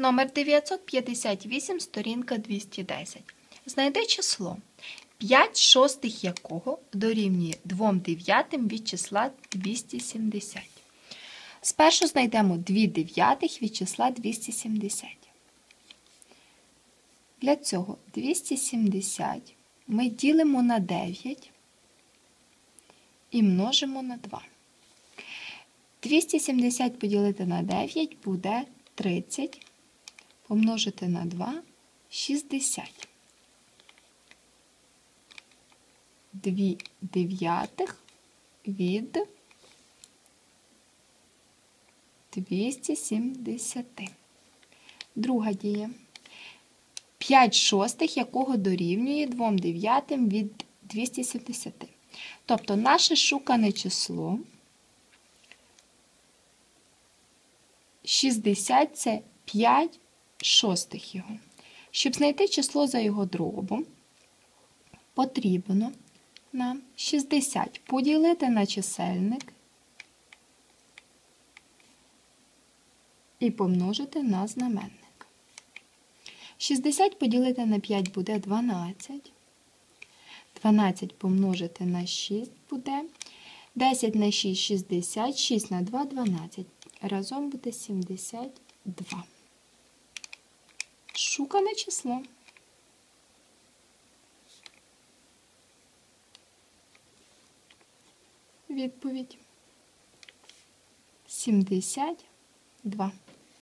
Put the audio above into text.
Номер 958, сторінка 210. Знайди число, 5 шостих якого дорівнює 2 дев'ятим від числа 270. Спершу знайдемо 2 дев'ятих від числа 270. Для цього 270 ми ділимо на 9 і множимо на 2. 270 поділити на 9 буде 30, помножити на 2 60. 2 дев'ятих від 270. Друга дія. 5 шостих, якого дорівнює 2 дев'ятим від 270. Тобто наше шукане число 60 це 5 шостих його. Щоб знайти число за його дробом, потрібно нам 60 поділити на чисельник і помножити на знаменник. 60 поділити на 5 буде 12. 12 помножити на 6 буде. 10 на 6 60, 6 на 2 12. Разом буде 72. Шукане число. Відповідь 72.